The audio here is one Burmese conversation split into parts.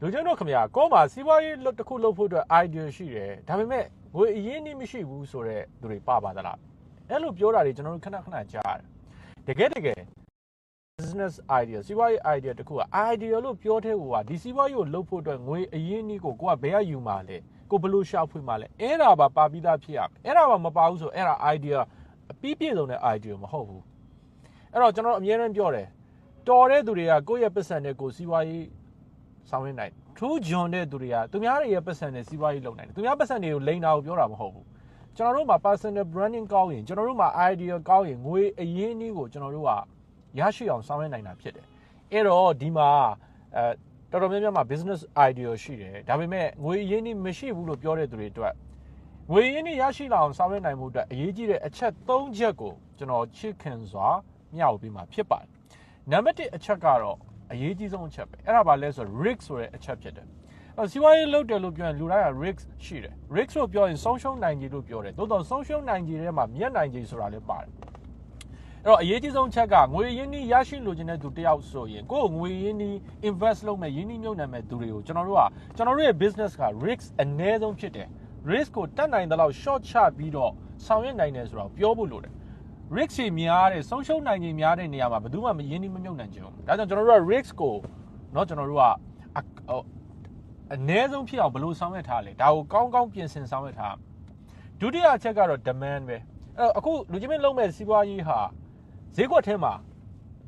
လူချင်းတို့ခင်ဗျာကောမှာစီးပွားရေးတစ်ခုလုပ်ဖို့အတွက် idea ရှိတယ်ဒါပေမဲ့ငွေအရင်းနှီးမရှိဘူးဆိုတော့သူတွေပါပါသလားအဲ့လိုပြောတာတွေကျွန်တော်တို့ခဏခဏကြားတယ်တကယ်တကယ် business idea စီးပွားရေး idea တခုက idea လို့ပြောတဲ့ဟိုကဒီစီးပွားရေးကိုလုပ်ဖို့အတွက်ငွေအရင်းနှီးကိုကိုကဘယ်ကယူမှာလဲကိုဘယ်လိုရှာဖွေမှာလဲအဲ့ဒါပါပါပြီးသားဖြစ်ရမယ်အဲ့ဒါပါမပါဘူးဆိုအဲ့ဒါ idea အပြီးပြည့်စုံတဲ့ idea မဟုတ်ဘူးအဲ့တော့ကျွန်တော်အများအားပြောတယ်တော်တဲ့သူတွေကကိုယ့်ရဲ့ပတ်စံနဲ့ကိုစီးပွားရေး ဆောင်ရနိုင်ထူးဂျွန်တဲ့သူတွေကသူများတွေရဲ့ပတ်စံနဲ့စီးပွားရေးလုပ်နိုင်တယ်သူများပတ်စံတွေကိုလိန်တာကိုပြောတာမဟုတ်ဘူးကျွန်တော်တို့မှာ personal branding ကောင်းရင်ကျွန်တော်တို့မှာ idea ကောင်းရင်ငွေအရင်းအနှီးကိုကျွန်တော်တို့ကရရှိအောင်ဆောင်ရွက်နိုင်တာဖြစ်တယ်အဲ့တော့ဒီမှာအဲတော်တော်များများမှာ business idea ရှိတယ်ဒါပေမဲ့ငွေအရင်းအနှီးမရှိဘူးလို့ပြောတဲ့သူတွေအတွက်ငွေရင်းနှီးရရှိလာအောင်ဆောင်ရွက်နိုင်မှုအတွက်အရေးကြီးတဲ့အချက်၃ချက်ကိုကျွန်တော်ချစ်ခင်စွာမျှဝေပေးမှာဖြစ်ပါတယ်နံပါတ်1အချက်ကတော့ အရေးကြီးဆုံးအချက်ပဲအဲ့ဒါဘာလဲဆိုတော့ risk ဆိုတဲ့အချက်ဖြစ်တယ်အဲစီးပွားရေးလုပ်တယ်လို့ပြောရင်လူတိုင်းက risk ရှိတယ် risk လို့ပြောရင်ဆုံးရှုံးနိုင်ကြီးလို့ပြောတယ်သို့တော့ဆုံးရှုံးနိုင်ကြီးထဲမှာမြတ်နိုင်ကြီးဆိုတာလည်းပါတယ်အဲ့တော့အရေးကြီးဆုံးချက်ကငွေရင်းနှီးရရှိလိုချင်တဲ့သူတယောက်ဆိုရင်ကိုယ်ငွေရင်းနှီး invest လုပ်မဲ့ရင်းနှီးမြှုပ်နှံမဲ့သူတွေကိုကျွန်တော်တို့ကကျွန်တော်တို့ရဲ့ business က risk အနည်းဆုံးဖြစ်တယ် risk ကိုတတ်နိုင်တဲ့လောက် short ချပြီးတော့ဆောင်ရွက်နိုင်တယ်ဆိုတော့ပြောဖို့လိုတယ် risk တွေများတဲ့ဆုံးရှုံးနိုင်ခြင်းများတဲ့နေရာမှာဘယ်သူမှမရင်းနှီးမမြုပ်နှံကြဘူးဒါကြောင့်ကျွန်တော်တို့က risk ကိုเนาะကျွန်တော်တို့ကအနည်းဆုံးဖြစ်အောင်ဘယ်လိုဆောင်ရွက်ထားလဲဒါကိုကောင်းကောင်းပြင်ဆင်ဆောင်ရွက်ထားဒုတိယအချက်ကတော့ demand ပဲအဲ့အခုလူချင်းမင်းလုံးမဲ့စီးပွားရေးဟာဈေးကွက်ထဲမှာ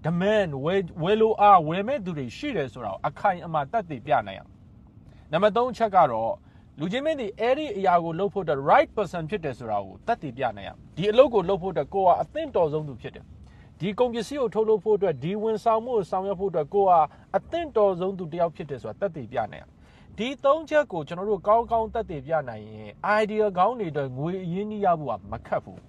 demand ဝယ်ဝယ်လိုအားဝယ်မဲ့သူတွေရှိတယ်ဆိုတော့အခိုင်အမာတက်တည်ပြနိုင်အောင်နံပါတ်3အချက်ကတော့ လူချင်းမင်းဒီအဲ့ဒီအရာကိုလုပ်ဖို့အတွက် right person ဖြစ်တယ်ဆိုတာကိုတက်တည်ပြနိုင်အောင်ဒီအလုပ်ကိုလုပ်ဖို့အတွက်ကိုကအသင့်တော်ဆုံးသူဖြစ်တယ်ဒီကုန်ပစ္စည်းကိုထုတ်လုပ်ဖို့အတွက်ဒီဝန်ဆောင်မှုကိုဆောင်ရွက်ဖို့အတွက်ကိုကအသင့်တော်ဆုံးသူတယောက်ဖြစ်တယ်ဆိုတာတက်တည်ပြနိုင်အောင်ဒီသုံးချက်ကိုကျွန်တော်တို့ကောင်းကောင်းတက်တည်ပြနိုင်ရင် idea ကောင်းတွေအတွက်ငွေအရင်းနှီးရဖို့ကမခက်ဘူး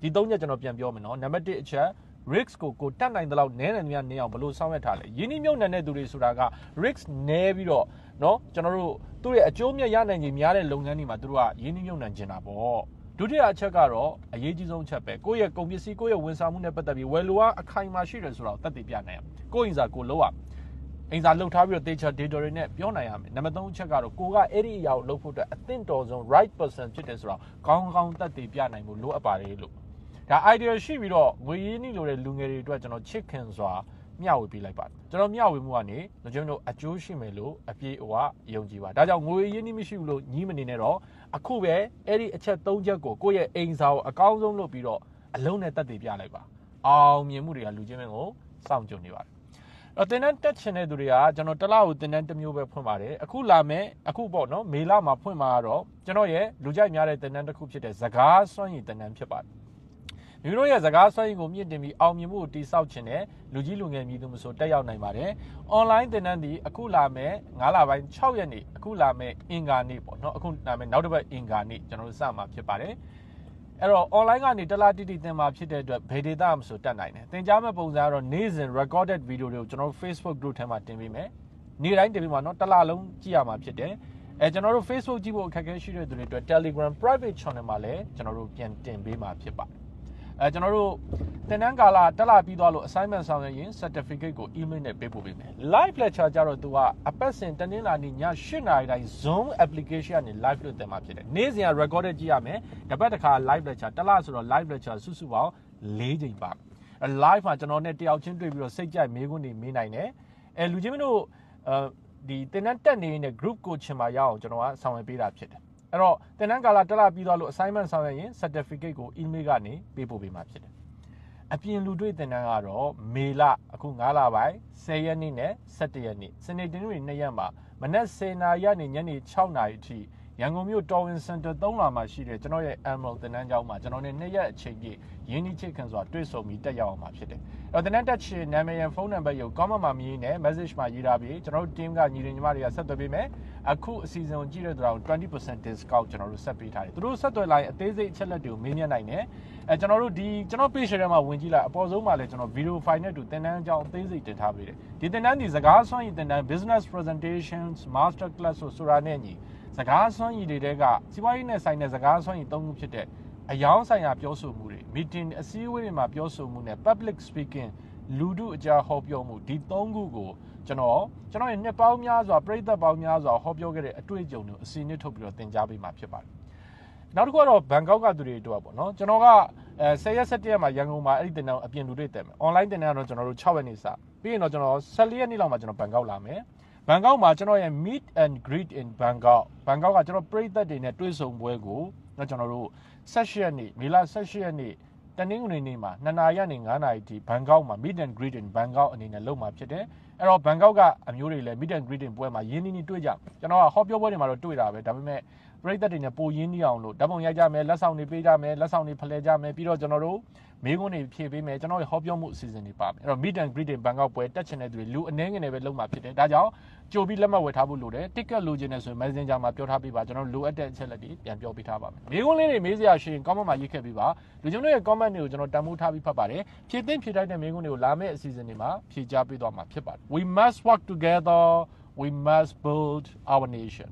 ဒီသုံးချက်ကျွန်တော်ပြန်ပြောမယ်နော်နံပါတ်1အချက် risk ကိုကိုတတ်နိုင်တဲ့လောက်နည်းနေများနေအောင်ဘလို့ဆောင်ရွက်ထားလဲယင်းနှိမ့်မြုံနယ်တဲ့သူတွေဆိုတာက risk နည်းပြီးတော့เนาะကျွန်တော်တို့သူ့ရဲ့အကျိုးမြတ်ရနိုင်ခြင်းများတဲ့လုပ်ငန်းတွေမှာသူတို့ကယင်းနှိမ့်မြုံနယ်ကျင်တာပေါ့ဒုတိယအချက်ကတော့အရေးကြီးဆုံးချက်ပဲကိုယ့်ရဲ့ကုန်ပစ္စည်းကိုယ့်ရဲ့ဝန်ဆောင်မှုနဲ့ပတ်သက်ပြီးဝယ်လိုအားအခိုင်အမာရှိတယ်ဆိုတော့တတ်သိပြနိုင်ရကိုယ့်အင်စာကိုလောက်ရအင်စာလှုပ်ထားပြီးတော့ data data တွေနဲ့ပြောနိုင်ရမယ်နံပါတ်3အချက်ကတော့ကိုကအဲ့ဒီအရာကိုလုပ်ဖို့အတွက်အသင့်တော်ဆုံး right person ဖြစ်တယ်ဆိုတော့ကောင်းကောင်းတတ်သိပြနိုင်ဖို့လိုအပ်ပါတယ်လို့ ဒါ idea ရှိပြီးတော့ငွေရင်းနှီးလိုတဲ့လူငယ်တွေအတွက်ကျွန်တော်ချစ်ခင်စွာမျှဝေပေးလိုက်ပါတယ်ကျွန်တော်မျှဝေမှုကနေကျွန်တော်တို့အကျိုးရှိမယ်လို့အပြည့်အဝယုံကြည်ပါဒါကြောင့်ငွေရင်းနှီးမရှိဘူးလို့ညီးမနေနဲ့တော့အခုပဲအဲ့ဒီအချက်၃ချက်ကိုကိုယ့်ရဲ့အိမ်စာကိုအကောင်းဆုံးလုပ်ပြီးတော့အလုံးနဲ့တက်တည်ပြလိုက်ပါအောင်မြင်မှုတွေကလူချင်းမင်းကိုစောင့်ကြုံနေပါတယ်တော့တင်တန်းတက်ချင်တဲ့သူတွေကကျွန်တော်တလားကိုတင်တန်းတစ်မျိုးပဲဖွင့်ပါတယ်အခုလာမယ်အခုပေါ့နော်မေလမှာဖွင့်မှာတော့ကျွန်တော်ရဲ့လူကြိုက်များတဲ့တင်တန်းတစ်ခုဖြစ်တဲ့ဇကားစွမ်းရည်တင်တန်းဖြစ်ပါတယ်မိ မိတို့ရဲ့စကားဆွဲရင်ကိုမြင့်တင်ပြီးအောင်မြင်မှုကိုတိဆောက်ခြင်းနဲ့လူကြီးလူငယ်မြည်သူမဆိုတက်ရောက်နိုင်ပါတယ်။ online သင်တန်းဒီအခုလာမဲ့9လပိုင်း6ရက်နေ့အခုလာမဲ့အင်္ဂါနေ့ပေါ့နော်အခုလာမဲ့နောက်တစ်ပတ်အင်္ဂါနေ့ကျွန်တော်တို့စမှာဖြစ်ပါတယ်။အဲ့တော့ online ကနေတလားတိတိသင်မှာဖြစ်တဲ့အတွက်ဘယ်ဒေတာမဆိုတက်နိုင်တယ်။သင်ကြားမဲ့ပုံစံကတော့နေ့စဉ် recorded video တွေကိုကျွန်တော်တို့ Facebook group ထဲမှာတင်ပေးမယ်။နေ့တိုင်းတင်ပေးမှာနော်တစ်လလုံးကြည့်ရမှာဖြစ်တယ်။အဲကျွန်တော်တို့ Facebook ကြည့်ဖို့အခက်အခဲရှိတဲ့သူတွေအတွက် Telegram private channel မှာလည်းကျွန်တော်တို့ပြန်တင်ပေးမှာဖြစ်ပါတယ် အဲကျွန်တော်တို့တင်တန်းကာလတက်လာပြီးသွားလို့ assignment ဆောင်ရွက်ရင် certificate ကို email နဲ့ပေးပို့ပေးမယ် live lecture ကြတော့သူကအပတ်စဉ်တနင်္လာနေ့ည8:00နာရီတိုင်း Zoom application ကနေ live လုပ်တင်မှာဖြစ်တယ်နေ့စဉ်က recorded ကြည့်ရမယ်တပတ်တစ်ခါ live lecture တက်လာဆိုတော့ live lecture စုစုပေါင်း၄ချိန်ပါ live မှာကျွန်တော်နဲ့တယောက်ချင်းတွေ့ပြီးတော့စိတ်ကြိုက်မေးခွန်းတွေမေးနိုင်တယ်အဲလူချင်းမတို့အဲဒီတင်တန်းတက်နေတဲ့ group coaching မှာရအောင်ကျွန်တော်ကဆောင်ရွက်ပေးတာဖြစ်တယ် အဲ့တော့သင်တန်းကာလတက်လာပြီးသွားလို့ assignment ဆောင်ရွက်ရင် certificate ကို email ကနေပေးပို့ပေးမှာဖြစ်တယ်အပြင်လူတွေ့သင်တန်းကတော့မေလအခု9လပိုင်း10ရက်နေ့နဲ့17ရက်နေ့စနေတင်းတွေ2ရက်မှာမနက်10:00နာရီကနေညနေ6:00နာရီအထိ ရန်ကုန်မြို့တော်ဝင်စင်တာ3လမှာရှိတဲ့ကျွန်တော်ရဲ့ Emerald သင်တန်းကျောင်းမှာကျွန်တော်နဲ့2ရက်အချိန်ပြည့်ရင်းနှီးချစ်ခင်စွာတွေ့ဆုံပြီးတက်ရောက်အောင်မှာဖြစ်တယ်။အဲ့တော့သင်တန်းတက်ချင်နာမည်ရန်ဖုန်းနံပါတ်ကို comment မှာမြည်နဲ့ message မှာရေးထားပြီးကျွန်တော်တို့ team ကညီရင်ညီမတွေကဆက်သွယ်ပေးမယ်။အခုအစီအစဉ်ကိုကြည့်တဲ့သူတို့20% discount ကျွန်တော်တို့ဆက်ပေးထားတယ်။သူတို့ဆက်သွယ်လိုက်အသေးစိတ်အချက်လက်တွေကိုမေးမြန်းနိုင်တယ်။အဲကျွန်တော်တို့ဒီကျွန်တော် page ထဲမှာဝင်ကြည့်လိုက်အပေါ်ဆုံးမှာလည်းကျွန်တော် video file နဲ့တူသင်တန်းကြောင်းအသေးစိတ်တင်ထားပေးတယ်။ ဒီသင်တန်းဒီစကားဆွမ်းရည်သင်တန်း business presentations master class ဆိုဆိုတာနဲ့ညီစကားဆွမ်းရည်တွေတဲကစီးပွားရေးနဲ့ဆိုင်တဲ့စကားဆွမ်းရည်သုံးခုဖြစ်တဲ့အယောင်းဆိုင်ရာပြောဆိုမှုတွေ meeting အစည်းအဝေးတွေမှာပြောဆိုမှုနဲ့ public speaking လူထုအကြားဟောပြောမှုဒီ၃ခုကိုကျွန်တော်ကျွန်တော်ရဲ့နှစ်ပေါင်းများစွာပြိသက်ပေါင်းများစွာဟောပြောခဲ့တဲ့အတွေ့အကြုံတွေကိုအစီအနစ်ထုတ်ပြီးတော့သင်ကြားပေးမှာဖြစ်ပါတယ်နောက်တစ်ခုကတော့ဘန်ကောက်ကသူတွေတို့ပေါ့နော်ကျွန်တော်က အဲ10ရက်17ရက်မှာရန်ကုန်မှာအဲ့ဒီတင်တန်းအပြင်လူတွေတက်မယ် online တင်တန်းကတော့ကျွန်တော်တို့6ရက်နေ့စပြီးရင်တော့ကျွန်တော်14ရက်နေ့လောက်မှာကျွန်တော်ဘန်ကောက်လာမယ်ဘန်ကောက်မှာကျွန်တော်ရဲ့ meet and greet in Bangkok ဘန်ကောက်ကကျွန်တော်ပြိသက်တွေနဲ့တွေ့ဆုံပွဲကိုတော့ကျွန်တော်တို့16ရက်နေ့မေလ16ရက်နေ့တနင်္ဂနွေနေ့မှာ2နာရီကနေ9နာရီထိဘန်ကောက်မှာ meet and greet in Bangkok အနေနဲ့လုပ်မှာဖြစ်တယ်အဲ့တော့ဘန်ကောက်ကအမျိုးတွေလည်း meet and greet in ပွဲမှာရင်းနှီးနှီးတွေ့ကြကျွန်တော်ကဟောပြောပွဲတွေမှာတော့တွေ့တာပဲဒါပေမဲ့ ပရိသတ်တွေနဲ့ပိုရင်းနှီးအောင်လို့ဓာတ်ပုံရိုက်ကြမယ်လက်ဆောင်တွေပေးကြမယ်လက်ဆောင်တွေဖလှယ်ကြမယ်ပြီးတော့ကျွန်တော်တို့မေးခွန်းတွေဖြေပေးမယ်ကျွန်တော်ရဲ့ဟောပြောမှုအစီအစဉ်တွေပါမယ်အဲ့တော့ meet and greet in Bangkok ပွဲတက်ချင်တဲ့သူတွေလူအနည်းငယ်နဲ့ပဲလုပ်မှာဖြစ်တယ်ဒါကြောင့်ကြိုပြီးလက်မှတ်ဝယ်ထားဖို့လိုတယ် ticket လိုချင်တယ်ဆိုရင် Messenger မှာပြောထားပေးပါကျွန်တော်လိုအပ်တဲ့အချက်လက်တွေပြန်ပြောပေးထားပါမယ်မေးခွန်းလေးတွေမေးစရာရှိရင် comment မှာရေးခဲ့ပေးပါလူကျွန်တော်ရဲ့ comment တွေကိုကျွန်တော်တန်ဖိုးထားပြီးဖတ်ပါတယ်ဖြည့်သိမ့်ဖြည့်တိုက်တဲ့မေးခွန်းတွေကိုလာမယ့်အစီအစဉ်တွေမှာဖြည့်ချပေးသွားမှာဖြစ်ပါတယ် we must work together we must build our nation